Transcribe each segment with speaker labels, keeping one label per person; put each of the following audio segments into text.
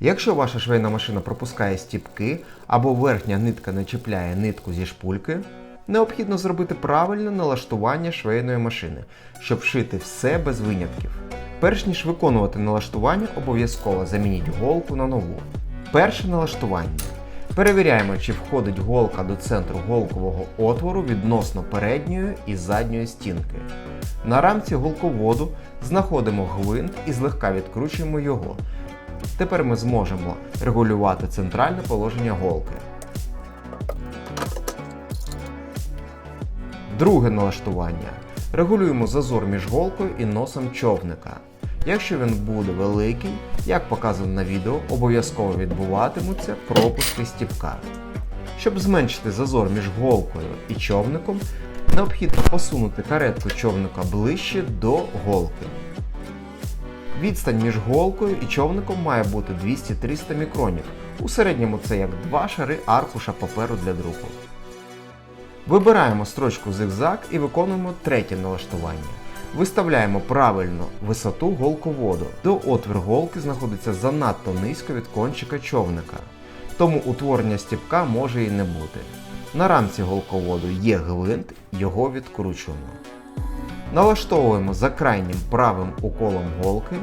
Speaker 1: Якщо ваша швейна машина пропускає стіпки або верхня нитка не чіпляє нитку зі шпульки, необхідно зробити правильне налаштування швейної машини, щоб шити все без винятків. Перш ніж виконувати налаштування, обов'язково замініть голку на нову. Перше налаштування. Перевіряємо, чи входить голка до центру голкового отвору відносно передньої і задньої стінки. На рамці голководу знаходимо гвинт і злегка відкручуємо його. Тепер ми зможемо регулювати центральне положення голки. Друге налаштування. Регулюємо зазор між голкою і носом човника. Якщо він буде великий, як показано на відео, обов'язково відбуватимуться пропуски стіпка. Щоб зменшити зазор між голкою і човником, необхідно посунути каретку човника ближче до голки. Відстань між голкою і човником має бути 200-300 мікронів. У середньому це як два шари аркуша паперу для друку. Вибираємо строчку зигзаг і виконуємо третє налаштування. Виставляємо правильно висоту голководу. До отвір голки знаходиться занадто низько від кончика човника, тому утворення стіпка може і не бути. На рамці голководу є гвинт, його відкручуємо. Налаштовуємо за крайнім правим уколом голки.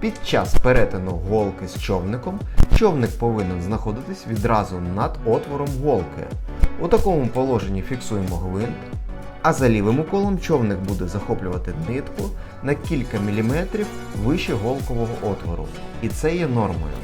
Speaker 1: Під час перетину голки з човником човник повинен знаходитись відразу над отвором голки. У такому положенні фіксуємо гвинт, а за лівим уколом човник буде захоплювати нитку на кілька міліметрів вище голкового отвору. І це є нормою.